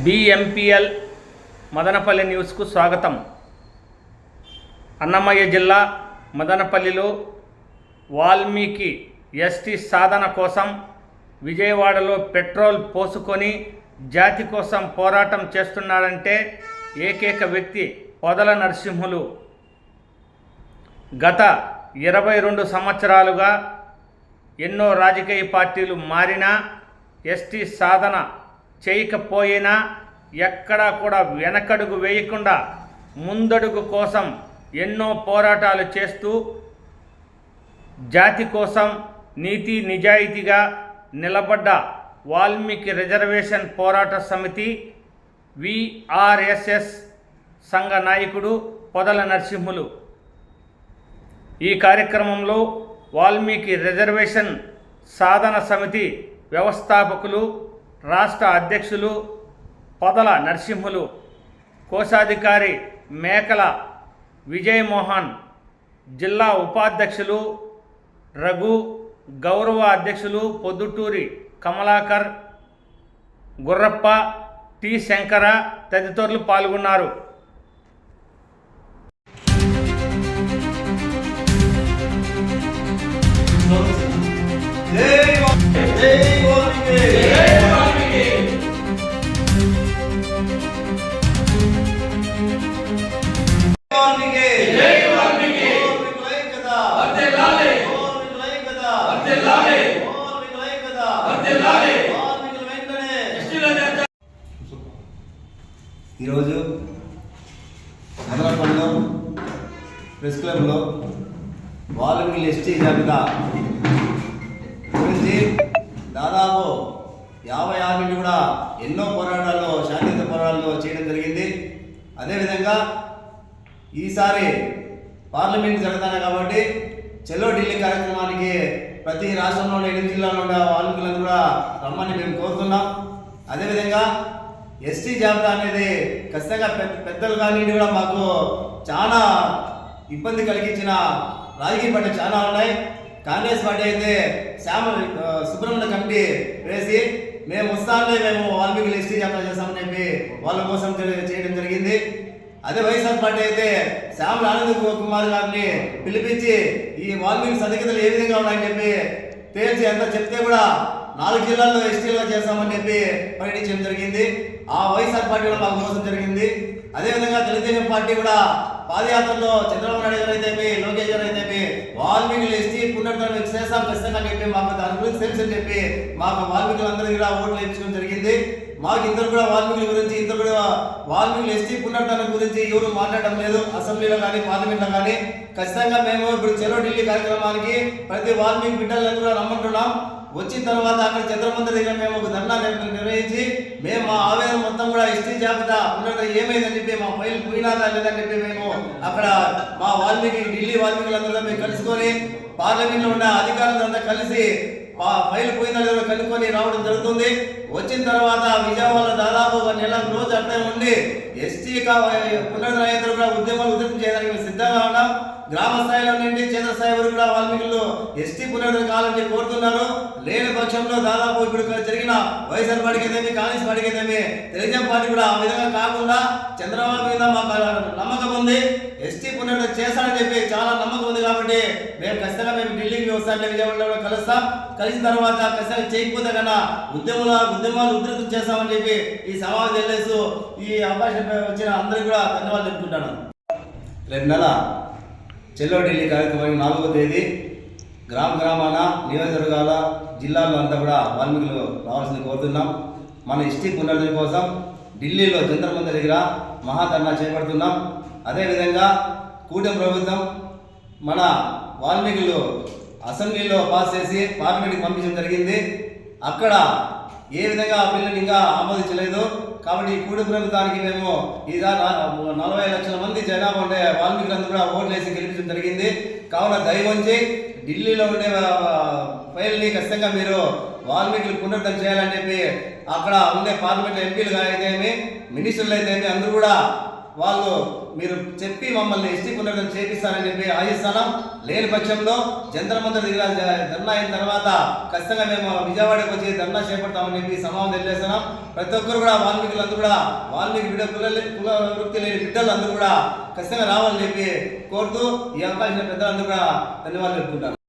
బిఎంపిఎల్ మదనపల్లి న్యూస్కు స్వాగతం. అన్నమయ్య జిల్లా మదనపల్లిలో వాల్మీకి ఎస్టీ సాధన కోసం విజయవాడలో పెట్రోల్ పోసుకొని జాతి కోసం పోరాటం చేస్తున్నాడంటే ఏకైక వ్యక్తి పొదల నరసింహులు. గత ఇరవై రెండు సంవత్సరాలుగా ఎన్నో రాజకీయ పార్టీలు మారినా ఎస్టీ సాధన చేయకపోయినా ఎక్కడా కూడా వెనకడుగు వేయకుండా ముందడుగు కోసం ఎన్నో పోరాటాలు చేస్తూ జాతి కోసం నీతి నిజాయితీగా నిలబడ్డ వాల్మీకి రిజర్వేషన్ పోరాట సమితి విఆర్ఎస్ఎస్ సంఘ నాయకుడు పొదల నరసింహులు. ఈ కార్యక్రమంలో వాల్మీకి రిజర్వేషన్ సాధన సమితి వ్యవస్థాపకులు రాష్ట్ర అధ్యక్షులు పొదల నరసింహులు కోశాధికారి మేకల విజయమోహన్ జిల్లా ఉపాధ్యక్షులు రఘు గౌరవ అధ్యక్షులు పొద్దుటూరి కమలాకర్ గుర్రప్ప టి శంకర తదితరులు పాల్గొన్నారు Yeah! ఈరోజు నగరపల్లిలో ప్రెస్ క్లబ్లో వాల్మీకి ఎస్టీ జాబితా. గురించి దాదాపు యాభై ఆరు కూడా ఎన్నో పోరాటాలు శాంతియుత పోరాటాలు చేయడం జరిగింది. అదేవిధంగా ఈసారి పార్లమెంట్ జరుగుతాను కాబట్టి చెలో ఢిల్లీ కార్యక్రమానికి ప్రతి రాష్ట్రంలోని ఎనిమిది జిల్లాలో ఉన్న వాల్మీకులను కూడా రమ్మని మేము కోరుతున్నాం. అదేవిధంగా ఎస్టీ జాబితా అనేది ఖచ్చితంగా పెద్ద పెద్దలు కానీ కూడా మాకు చాలా ఇబ్బంది కలిగించిన రాజకీయ పార్టీ చాలా ఉన్నాయి. కాంగ్రెస్ పార్టీ అయితే శ్యామ సుబ్రహ్మణ్య కమిటీ వేసి మేము వస్తానే మేము వాల్మీకి ఎస్టీ జాబితా చేస్తామని చెప్పి వాళ్ళ కోసం చేయడం జరిగింది. అదే వైఎస్ఆర్ పార్టీ అయితే శ్యామ ఆనంద్ కుమార్ గారిని పిలిపించి ఈ వాల్మీకి సరిహద్దులు ఏ విధంగా ఉన్నాయని చెప్పి తేల్చి ఎంత చెప్తే కూడా నాలుగు జిల్లాల్లో ఎస్టీలో చేస్తామని చెప్పి ప్రకటించడం జరిగింది. ఆ వైఎస్ఆర్ పార్టీ కూడా మాకు మోసం జరిగింది. అదేవిధంగా తెలుగుదేశం పార్టీ కూడా పాదయాత్రలో చంద్రబాబు నాయుడు గారు అయితే లోకేష్ గారు అయితే వాల్మీకులు ఎస్టీ పునరుద్ధరణ చేస్తాం ఖచ్చితంగా చెప్పి మాకు దాని గురించి తెలుసు అని చెప్పి మాకు వాల్మీకులందరికీ కూడా ఓట్లు వేయించడం జరిగింది. మాకు ఇద్దరు కూడా వాల్మీకుల గురించి ఇద్దరు కూడా వాల్మీకులు ఎస్టీ పునరుద్ధరణ గురించి ఎవరు మాట్లాడడం లేదు. అసెంబ్లీలో కానీ పార్లమెంట్లో కానీ. ఖచ్చితంగా మేము ఇప్పుడు చెలో ఢిల్లీ కార్యక్రమానికి ప్రతి వాల్మీకి బిడ్డలను కూడా రమ్మంటున్నాం. వచ్చిన తర్వాత అక్కడ చంద్రమందిర దగ్గర మేము ఒక ధర్నా నిర్వహించి మేము మా ఆవేదన మొత్తం కూడా ఎస్టీ జాబితా ఉన్నట్టు ఏమైందని చెప్పి మా ఫైల్ పోయినాదా లేదని చెప్పి మేము అక్కడ మా వాల్మీకి ఢిల్లీ వాల్మీకులందరూ మేము కలుసుకొని పార్లమెంట్లో ఉన్న అధికారులంతా కలిసి మా ఫైల్ పోయిందా లేదో కనుక్కొని రావడం జరుగుతుంది. వచ్చిన తర్వాత విజయవాడలో దాదాపు ఒక నెల రోజు అట్లే ఉండి ఎస్టీ పునరుద్ధరణ కూడా ఉద్యమాలు ఉద్యమం చేయడానికి సిద్ధంగా ఉన్నాం. గ్రామ స్థాయిలో నుండి కేంద్ర స్థాయి వరకు కూడా వాల్మీకులు ఎస్టీ పునరుద్ధరణ కావాలని కోరుతున్నారు. లేని పక్షంలో దాదాపు ఇప్పుడు జరిగిన వైఎస్ఆర్ పార్టీకి కాంగ్రెస్ పార్టీకి ఏదేమి తెలుగుదేశం పార్టీ కూడా ఆ విధంగా కాకుండా చంద్రబాబు మీద మాకు నమ్మకం ఉంది. ఎస్టీ పునరుద్ధరణ చేస్తానని చెప్పి చాలా నమ్మకం ఉంది కాబట్టి మేము ఖచ్చితంగా మేము ఢిల్లీకి వస్తాం విజయవాడలో కూడా కలుస్తాం. కలిసిన తర్వాత ఖచ్చితంగా చేయకపోతే కన్నా ఉద్యమాలు ఉద్యమాలు ఉధృతం చేస్తామని చెప్పి ఈ సమావేశం వెళ్ళేస్తూ ఈ అవకాశం వచ్చిన అందరికీ కూడా ధన్యవాదాలు చెప్తుంటాను రేపు నెల చెల్లో ఢిల్లీ కార్యక్రమం నాలుగవ తేదీ గ్రామ గ్రామాన నియోజకవర్గాల జిల్లాల్లో అంతా కూడా వాల్మీకులు రావాల్సింది కోరుతున్నాం. మన ఎస్టీ పునరుద్ధరణ కోసం ఢిల్లీలో జంతర్ మందిర్ దగ్గర మహాధర్నా చేపడుతున్నాం. అదేవిధంగా కూటమి ప్రభుత్వం మన వాల్మీకులు అసెంబ్లీలో పాస్ చేసి పార్లమెంట్కి పంపించడం జరిగింది. అక్కడ ఏ విధంగా ఆ బిల్లుని ఇంకా ఆమోదించలేదు. కాబట్టి ఈ కూడి ప్రభుత్వానికి మేము ఇదా నలభై లక్షల మంది జనాభా ఉండే వాల్మీకులందరూ కూడా ఓట్లు వేసి గెలిపించడం జరిగింది. కావున దయవంచి ఢిల్లీలో ఉండే ఫైల్ని ఖచ్చితంగా మీరు వాల్మీకులు పునరుద్ధరణ చేయాలని చెప్పి అక్కడ ఉండే పార్లమెంట్ ఎంపీలు అయితేమి మినిస్టర్లు అయితేమి అందరూ కూడా వాళ్ళు మీరు చెప్పి మమ్మల్ని ఎస్టీ పునర్గం చేపిస్తారని చెప్పి ఆశిస్తున్నాం లేని పక్షంలో జంతర్ మంతర్ దగ్గర ధర్నా అయిన తర్వాత ఖచ్చితంగా మేము విజయవాడకు వచ్చి ధర్నా చేపడతామని చెప్పి సమావేశం తెలియజేస్తున్నాం. ప్రతి ఒక్కరు కూడా వాల్మీకులందరూ కూడా వాల్మీకి బిడ్డ కుల కుల వృత్తి లేని బిడ్డలు అందరూ కూడా ఖచ్చితంగా రావాలని చెప్పి కోరుతూ ఈ అవకాశం పెద్దలందరూ కూడా ధన్యవాదాలు చెప్పుకుంటారు.